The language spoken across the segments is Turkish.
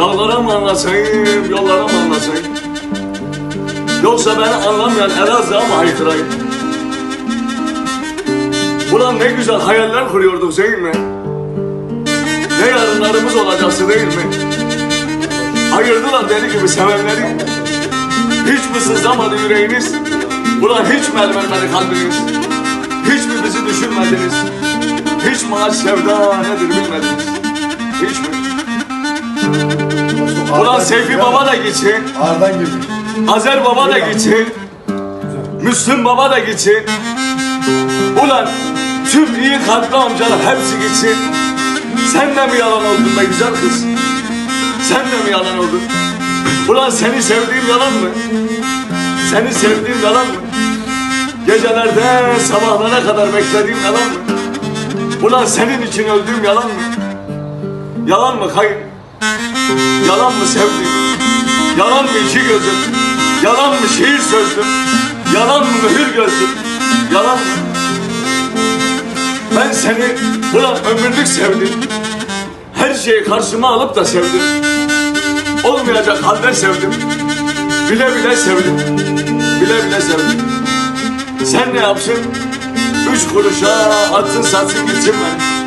Dağlara mı anlatayım, yollara mı anlatayım? Yoksa beni anlamayan Elazığ'a mı haykırayım? Ulan ne güzel hayaller kuruyorduk değil mi? Ne yarınlarımız olacaktı değil mi? Ayırdılar deli gibi sevenleri. Hiç mi sızlamadı yüreğiniz? Ulan hiç mi el vermedi kalbiniz? Hiç mi bizi düşünmediniz? Hiç mi sevda nedir bilmediniz? Hiç mi? Ulan Seyfi Baba da gitsin, Ardan gibi. Azer Baba da gitsin, Müslüm Baba da gitsin. Ulan tüm iyi kalpli amcalar hepsi gitsin. Sen de mi yalan oldun be güzel kız? Sen de mi yalan oldun? Ulan seni sevdiğim yalan mı? Seni sevdiğim yalan mı? Gecelerde sabahlara kadar beklediğim yalan mı? Ulan senin için öldüğüm yalan mı? Yalan mı kayın? Yalan mı sevdiğim? Yalan mı iki gözüm? Yalan mı şiir sözlüm? Yalan mı mühür gözlüm? Yalan mı? Ben seni ulan ömürlük sevdim. Her şeyi karşıma alıp da sevdim. Olmayacak halde sevdim. Bile bile sevdim. Bile bile sevdim. Sen ne yapsın? Üç kuruşa attın satsın gitsin beni.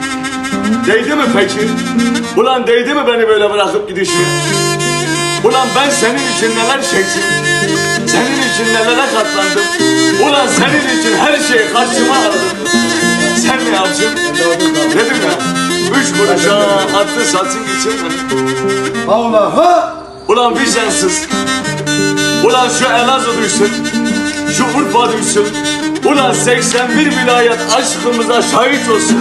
Değdi mi peki? Ulan değdi mi beni böyle bırakıp gidişin? Ulan ben senin için neler çektim? Senin için nelere katlandım? Ulan senin için her şeyi karşıma aldım. Sen ne yapsın? Dedim ya. Üç kuruşa attın satsın gitsin. Allah'a. Ulan vicdansız. Ulan şu Elazığ düşsün. Şu Urfa düşsün. Ulan 81 vilayet aşkımıza şahit olsun.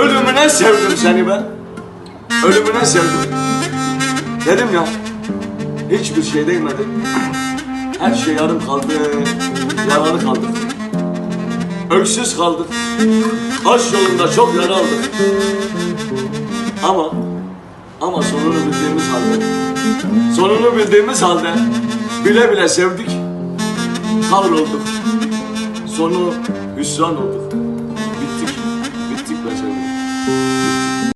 Ölümüne sevdim seni ben. Ölümüne sevdim. Dedim ya. Hiçbir şey değmedi. Her şey yarım kaldı. Yaralı kaldık. Öksüz kaldık. Taş yolunda çok yara aldık. Ama ama sonunu bildiğimiz halde Sonunu bildiğimiz halde bile bile sevdik, kahrolduk. Sonu hüsran olduk.